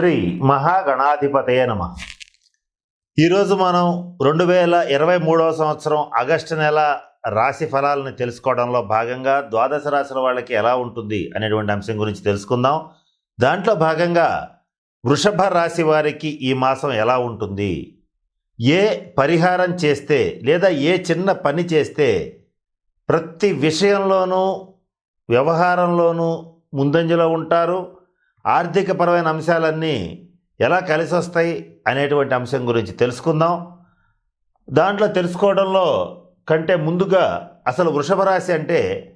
శ్రీ మహాగణాధిపతయ నమ. ఈరోజు మనం రెండు వేల ఇరవై మూడవ సంవత్సరం ఆగస్టు నెల రాశి ఫలాలను తెలుసుకోవడంలో భాగంగా ద్వాదశ రాశుల వాళ్ళకి ఎలా ఉంటుంది అనేటువంటి అంశం గురించి తెలుసుకుందాం. దాంట్లో భాగంగా వృషభ రాశి వారికి ఈ మాసం ఎలా ఉంటుంది? ఏ పరిహారం చేస్తే లేదా ఏ చిన్న పని చేస్తే ప్రతి విషయంలోనూ వ్యవహారంలోనూ ముందంజలో ఉంటారు. ఆర్థికపరమైన అంశాలన్నీ ఎలా కలిసి వస్తాయి అనేటువంటి అంశం గురించి తెలుసుకుందాం. దాంట్లో తెలుసుకోవడంలో కంటే ముందుగా అసలు వృషభ రాశి అంటే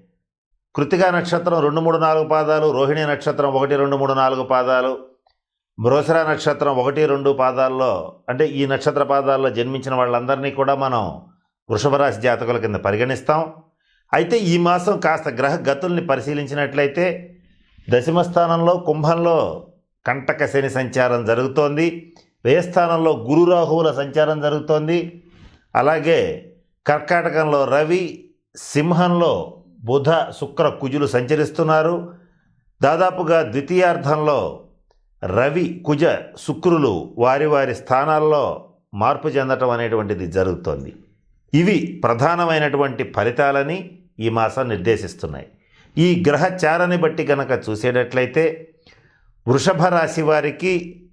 కృతికా నక్షత్రం రెండు మూడు నాలుగు పాదాలు రోహిణి నక్షత్రం ఒకటి రెండు మూడు నాలుగు పాదాలు మృగశిర నక్షత్రం ఒకటి రెండు పాదాల్లో అంటే ఈ నక్షత్ర పాదాల్లో జన్మించిన వాళ్ళందరినీ కూడా మనం వృషభ రాశి జాతకుల కింద పరిగణిస్తాం. అయితే ఈ మాసం కాస్త గ్రహ గతుల్ని పరిశీలించినట్లయితే దశమ స్థానంలో కుంభంలో కంటక శని సంచారం జరుగుతోంది. వ్యయస్థానంలో గురురాహువుల సంచారం జరుగుతోంది. అలాగే కర్కాటకంలో రవి సింహంలో బుధ శుక్ర కుజులు సంచరిస్తున్నారు. దాదాపుగా ద్వితీయార్థంలో రవి కుజ శుక్రులు వారి వారి స్థానాల్లో మార్పు చెందటం అనేటువంటిది జరుగుతోంది. ఇవి ప్రధానమైనటువంటి ఫలితాలని ఈ మాసం నిర్దేశిస్తున్నాయి. ఈ గ్రహచారని బట్టి కనుక చూసేటట్లయితే వృషభ రాశి వారికి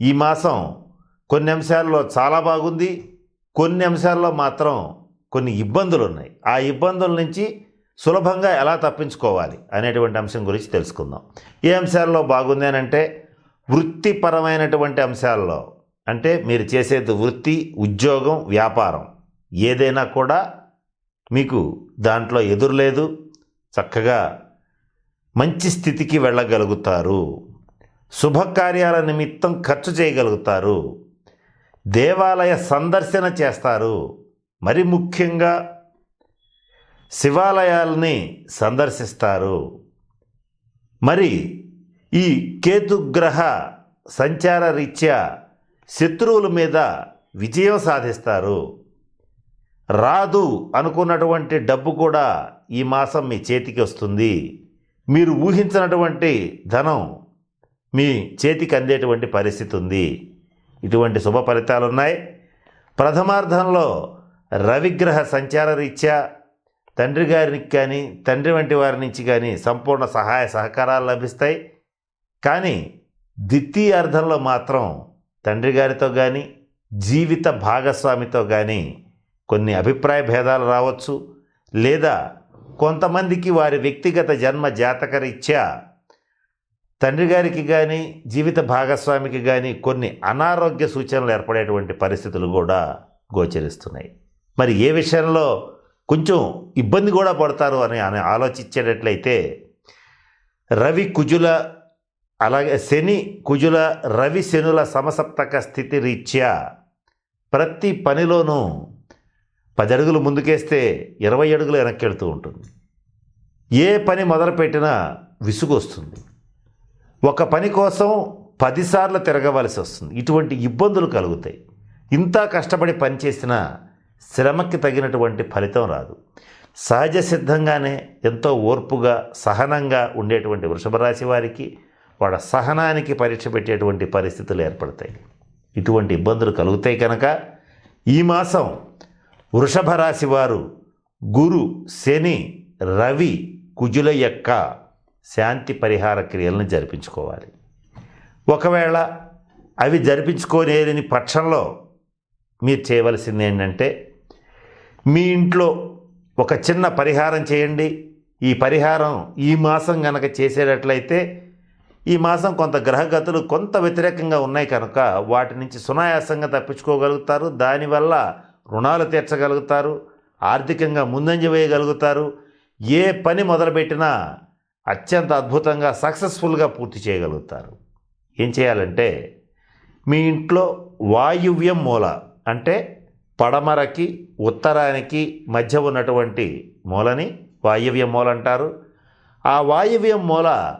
ఈ మాసం కొన్ని అంశాల్లో చాలా బాగుంది. కొన్ని అంశాల్లో మాత్రం కొన్ని ఇబ్బందులు ఉన్నాయి. ఆ ఇబ్బందుల నుంచి సులభంగా ఎలా తప్పించుకోవాలి అనేటువంటి అంశం గురించి తెలుసుకుందాం. ఏ అంశాల్లో బాగుంది అని అంటే వృత్తిపరమైనటువంటి అంశాల్లో అంటే మీరు చేసేది వృత్తి ఉద్యోగం వ్యాపారం ఏదైనా కూడా మీకు దాంట్లో ఎదురులేదు చక్కగా మంచి స్థితికి వెళ్ళగలుగుతారు. శుభకార్యాల నిమిత్తం ఖర్చు చేయగలుగుతారు. దేవాలయ సందర్శన చేస్తారు. మరి ముఖ్యంగా శివాలయాల్ని సందర్శిస్తారు. మరి ఈ కేతుగ్రహ సంచార రీత్యా శత్రువుల మీద విజయం సాధిస్తారు. రాదు అనుకున్నటువంటి డబ్బు కూడా ఈ మాసం మీ చేతికి వస్తుంది. మీరు ఊహించినటువంటి ధనం మీ చేతికి అందేటువంటి పరిస్థితి ఉంది. ఇటువంటి శుభ ఫలితాలు ఉన్నాయి. ప్రథమార్థంలో రవిగ్రహ సంచార రీత్యా తండ్రి గారికి కానీ తండ్రి వంటి వారి నుంచి కానీ సంపూర్ణ సహాయ సహకారాలు లభిస్తాయి. కానీ ద్వితీయ అర్థంలో మాత్రం తండ్రి గారితో కానీ జీవిత భాగస్వామితో కానీ కొన్ని అభిప్రాయ భేదాలు రావచ్చు. లేదా కొంతమందికి వారి వ్యక్తిగత జన్మ జాతకరీత్యా తండ్రి గారికి కానీ జీవిత భాగస్వామికి కానీ కొన్ని అనారోగ్య సూచనలు ఏర్పడేటువంటి పరిస్థితులు కూడా గోచరిస్తున్నాయి. మరి ఏ విషయంలో కొంచెం ఇబ్బంది కూడా పడతారు అని అని ఆలోచించేటట్లయితే రవి కుజుల అలాగే శని కుజుల రవి శనుల సమసప్తక స్థితి రీత్యా ప్రతి పనిలోనూ పది అడుగులు ముందుకేస్తే ఇరవై అడుగులు వెనక్కి వెళ్తూ ఉంటుంది. ఏ పని మొదలుపెట్టినా విసుగు వస్తుంది ఒక పని కోసం పదిసార్లు తిరగవలసి వస్తుంది. ఇటువంటి ఇబ్బందులు కలుగుతాయి. ఇంత కష్టపడి పనిచేసినా శ్రమకి తగినటువంటి ఫలితం రాదు. సహజ సిద్ధంగానే ఎంతో ఓర్పుగా సహనంగా ఉండేటువంటి వృషభ రాశి వారికి వాళ్ళ సహనానికి పరీక్ష పెట్టేటువంటి పరిస్థితులు ఏర్పడతాయి. ఇటువంటి ఇబ్బందులు కలుగుతాయి కనుక ఈ మాసం వృషభ రాశి వారు గురు శని రవి కుజుల యొక్క శాంతి పరిహార క్రియలను జరిపించుకోవాలి. ఒకవేళ అవి జరిపించుకోలేని పక్షంలో మీరు చేయవలసింది ఏంటంటే మీ ఇంట్లో ఒక చిన్న పరిహారం చేయండి. ఈ పరిహారం ఈ మాసం గనక చేసేటట్లయితే ఈ మాసం కొంత గ్రహగతులు కొంత వ్యతిరేకంగా ఉన్నాయి కనుక వాటి నుంచి సునాయాసంగా తప్పించుకోగలుగుతారు. దానివల్ల రుణాలు తీర్చగలుగుతారు ఆర్థికంగా ముందంజ వేయగలుగుతారు ఏ పని మొదలుపెట్టినా అత్యంత అద్భుతంగా సక్సెస్ఫుల్గా పూర్తి చేయగలుగుతారు. ఏం చేయాలంటే మీ ఇంట్లో వాయువ్యం మూల అంటే పడమరకి ఉత్తరానికి మధ్య ఉన్నటువంటి మూలని వాయువ్య మూల అంటారు. ఆ వాయువ్యం మూల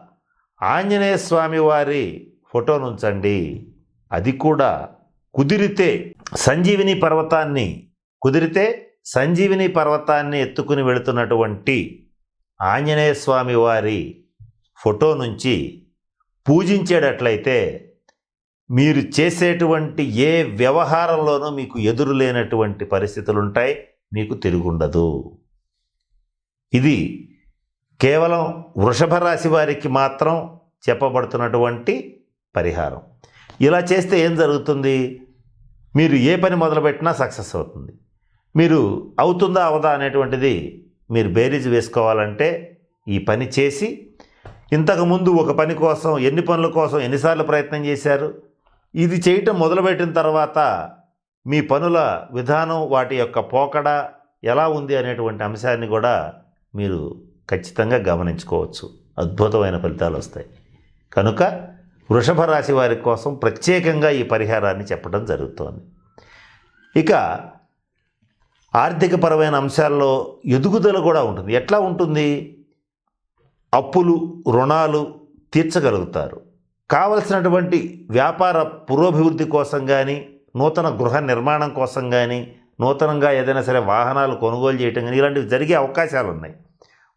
ఆంజనేయ స్వామి వారి ఫోటోను ఉంచండి అది కూడా కుదిరితే సంజీవిని పర్వతాన్ని కుదిరితే సంజీవిని పర్వతాన్ని ఎత్తుకుని వెళుతున్నటువంటి ఆంజనేయ స్వామి వారి ఫోటో నుంచి పూజించేటట్లయితే మీరు చేసేటువంటి ఏ వ్యవహారంలోనూ మీకు ఎదురు లేనటువంటి పరిస్థితులు ఉంటాయి మీకు తిరుగుండదు. ఇది కేవలం వృషభ రాశి వారికి మాత్రం చెప్పబడుతున్నటువంటి పరిహారం. ఇలా చేస్తే ఏం జరుగుతుంది? మీరు ఏ పని మొదలుపెట్టినా సక్సెస్ అవుతుంది. మీరు అవుతుందా అవదా అనేటువంటిది మీరు బేరీజ్ వేసుకోవాలంటే ఈ పని చేసి ఇంతకుముందు ఒక పని కోసం ఎన్ని పనుల కోసం ఎన్నిసార్లు ప్రయత్నం చేశారు? ఇది చేయటం మొదలుపెట్టిన తర్వాత మీ పనుల విధానం వాటి యొక్క పోకడ ఎలా ఉంది అనేటువంటి అంశాన్ని కూడా మీరు ఖచ్చితంగా గమనించుకోవచ్చు. అద్భుతమైన ఫలితాలు వస్తాయి. కనుక వృషభ రాశి వారి కోసం ప్రత్యేకంగా ఈ పరిహారాన్ని చెప్పడం జరుగుతోంది. ఇక ఆర్థికపరమైన అంశాల్లో ఎదుగుదల కూడా ఉంటుంది. ఎట్లా ఉంటుంది? అప్పులు రుణాలు తీర్చగలుగుతారు. కావలసినటువంటి వ్యాపార పురోభివృద్ధి కోసం కానీ నూతన గృహ నిర్మాణం కోసం కానీ నూతనంగా ఏదైనా సరే వాహనాలు కొనుగోలు చేయటం కానీ ఇలాంటివి జరిగే అవకాశాలు ఉన్నాయి.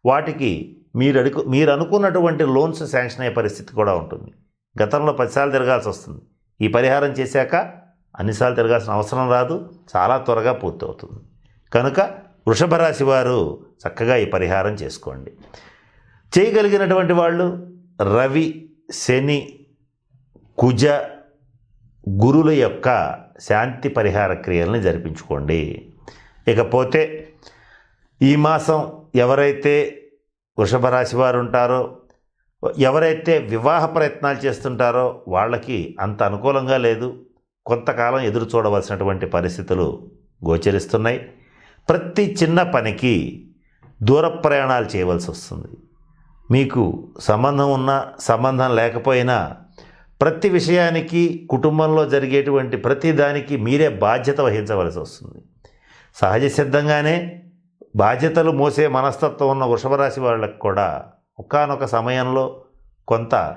వాటికి మీరు అడుగు మీరు అనుకున్నటువంటి లోన్స్ శాంక్షన్ అయ్యే పరిస్థితి కూడా ఉంటుంది. గతంలో పదిసార్లు తిరగాల్సి వస్తుంది. ఈ పరిహారం చేశాక అన్నిసార్లు తిరగాల్సిన అవసరం రాదు. చాలా త్వరగా పూర్తవుతుంది. కనుక వృషభ రాశి వారు చక్కగా ఈ పరిహారం చేసుకోండి. చేయగలిగినటువంటి వాళ్ళు రవి శని కుజ గురుల యొక్క శాంతి పరిహార క్రియల్ని జరిపించుకోండి. ఇకపోతే ఈ మాసం ఎవరైతే వృషభ రాశి వారు ఉంటారో ఎవరైతే వివాహ ప్రయత్నాలు చేస్తుంటారో వాళ్ళకి అంత అనుకూలంగా లేదు. కొంతకాలం ఎదురు చూడవలసినటువంటి పరిస్థితులు గోచరిస్తున్నాయి. ప్రతి చిన్న పనికి దూర ప్రయాణాలు చేయవలసి వస్తుంది. మీకు సంబంధం ఉన్నా సంబంధం లేకపోయినా ప్రతి విషయానికి కుటుంబంలో జరిగేటువంటి ప్రతి దానికి మీరే బాధ్యత వహించవలసి వస్తుంది. సహజ సిద్ధంగానే బాధ్యతలు మోసే మనస్తత్వం ఉన్న వృషభరాశి వాళ్ళకు కూడా ఒకానొక సమయంలో కొంత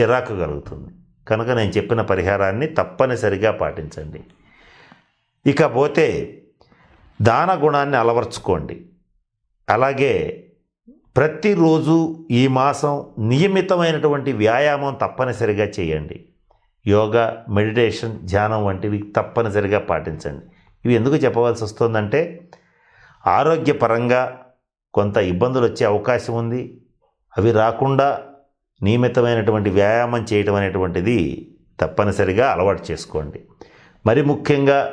చిరాకు కలుగుతుంది. కనుక నేను చెప్పిన పరిహారాన్ని తప్పనిసరిగా పాటించండి. ఇకపోతే దాన గుణాన్ని అలవర్చుకోండి. అలాగే ప్రతిరోజు ఈ మాసం నియమితమైనటువంటి వ్యాయామం తప్పనిసరిగా చేయండి. యోగా మెడిటేషన్ ధ్యానం వంటివి తప్పనిసరిగా పాటించండి. ఇవి ఎందుకు చెప్పవలసి వస్తుందంటే ఆరోగ్యపరంగా కొంత ఇబ్బందులు వచ్చే అవకాశం ఉంది అవి రాకుండా నియమితమైనటువంటి వ్యాయామం చేయటం అనేటువంటిది తప్పనిసరిగా అలవాటు చేసుకోండి. మరి ముఖ్యంగా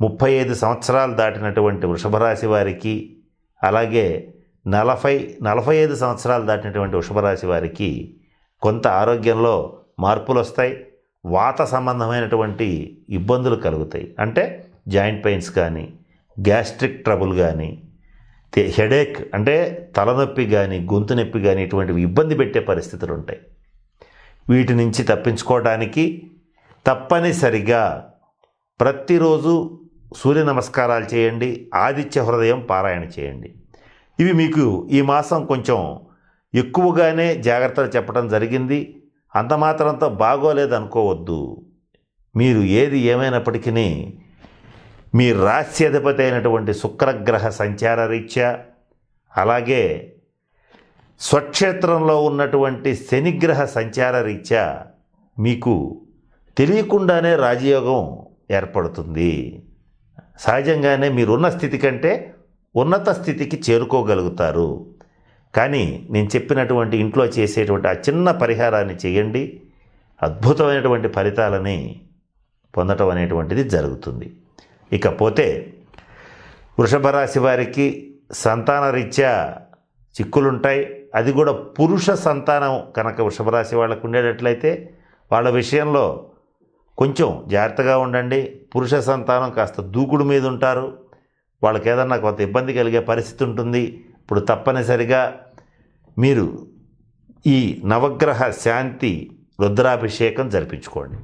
ముప్పై ఐదు సంవత్సరాలు దాటినటువంటి వృషభరాశి వారికి అలాగే నలభై నలభై ఐదు సంవత్సరాలు దాటినటువంటి వృషభరాశి వారికి కొంత ఆరోగ్యంలో మార్పులు వస్తాయి. వాత సంబంధమైనటువంటి ఇబ్బందులు కలుగుతాయి. అంటే జాయింట్ పెయిన్స్ కానీ గ్యాస్ట్రిక్ ట్రబుల్ కానీ హెడేక్ అంటే తలనొప్పి కానీ గొంతు నొప్పి కానీ ఇటువంటివి ఇబ్బంది పెట్టే పరిస్థితులు ఉంటాయి వీటి నుంచి తప్పించుకోవడానికి తప్పనిసరిగా ప్రతిరోజు సూర్య నమస్కారాలు చేయండి ఆదిత్య హృదయం పారాయణ చేయండి. ఇవి మీకు ఈ మాసం కొంచెం ఎక్కువగానే జాగ్రత్తలు చెప్పడం జరిగింది. అంత మాత్రంతో బాగోలేదు మీరు ఏది ఏమైనప్పటికీ మీ రాశ్యాధిపతి అయినటువంటి శుక్రగ్రహ సంచార రీత్యా అలాగే స్వక్షేత్రంలో ఉన్నటువంటి శనిగ్రహ సంచార రీత్యా మీకు తెలియకుండానే రాజయోగం ఏర్పడుతుంది. సహజంగానే మీరున్న స్థితి కంటే ఉన్నత స్థితికి చేరుకోగలుగుతారు. కానీ నేను చెప్పినటువంటి ఇంట్లో చేసేటువంటి ఆ చిన్న పరిహారాన్ని చేయండి. అద్భుతమైనటువంటి ఫలితాలని పొందటం అనేటువంటిది జరుగుతుంది. ఇకపోతే వృషభ రాశి వారికి సంతాన రీత్యా చిక్కులుంటాయి. అది కూడా పురుష సంతానం కనుక వృషభరాశి వాళ్ళకు ఉండేటట్లయితే వాళ్ళ విషయంలో కొంచెం జాగ్రత్తగా ఉండండి. పురుష సంతానం కాస్త దూకుడు మీద ఉంటారు. వాళ్ళకి ఏదన్నా కొంత ఇబ్బంది కలిగే పరిస్థితి ఉంటుంది. ఇప్పుడు తప్పనిసరిగా మీరు ఈ నవగ్రహ శాంతి రుద్రాభిషేకం జరిపించుకోండి.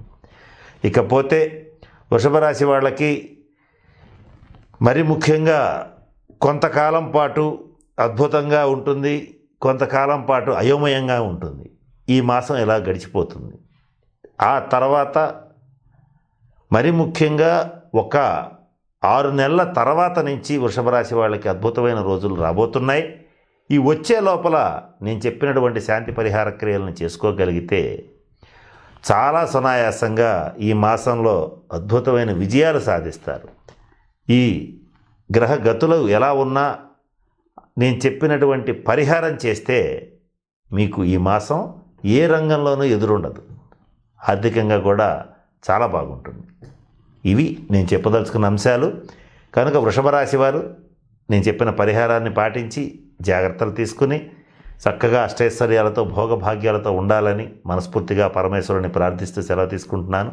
ఇకపోతే వృషభ రాశి వాళ్ళకి మరి ముఖ్యంగా కొంతకాలం పాటు అద్భుతంగా ఉంటుంది కొంతకాలం పాటు అయోమయంగా ఉంటుంది. ఈ మాసం ఇలా గడిచిపోతుంది? ఆ తర్వాత మరి ముఖ్యంగా ఒక ఆరు నెలల తర్వాత నుంచి వృషభ రాశి వాళ్ళకి అద్భుతమైన రోజులు రాబోతున్నాయి. ఈ వచ్చే లోపల నేను చెప్పినటువంటి శాంతి పరిహార క్రియలను చేసుకోగలిగితే చాలా సునాయాసంగా ఈ మాసంలో అద్భుతమైన విజయాలు సాధిస్తారు. ఈ గ్రహ గతులు ఎలా ఉన్నా నేను చెప్పినటువంటి పరిహారం చేస్తే మీకు ఈ మాసం ఏ రంగంలోనూ ఎదురుండదు. ఆర్థికంగా కూడా చాలా బాగుంటుంది. ఇవి నేను చెప్పదలుచుకున్న అంశాలు. కనుక వృషభ రాశి వారు నేను చెప్పిన పరిహారాన్ని పాటించి జాగ్రత్తలు తీసుకుని చక్కగా అష్టైశ్వర్యాలతో భోగభాగ్యాలతో ఉండాలని మనస్ఫూర్తిగా పరమేశ్వరుని ప్రార్థిస్తూ సెలవు తీసుకుంటున్నాను.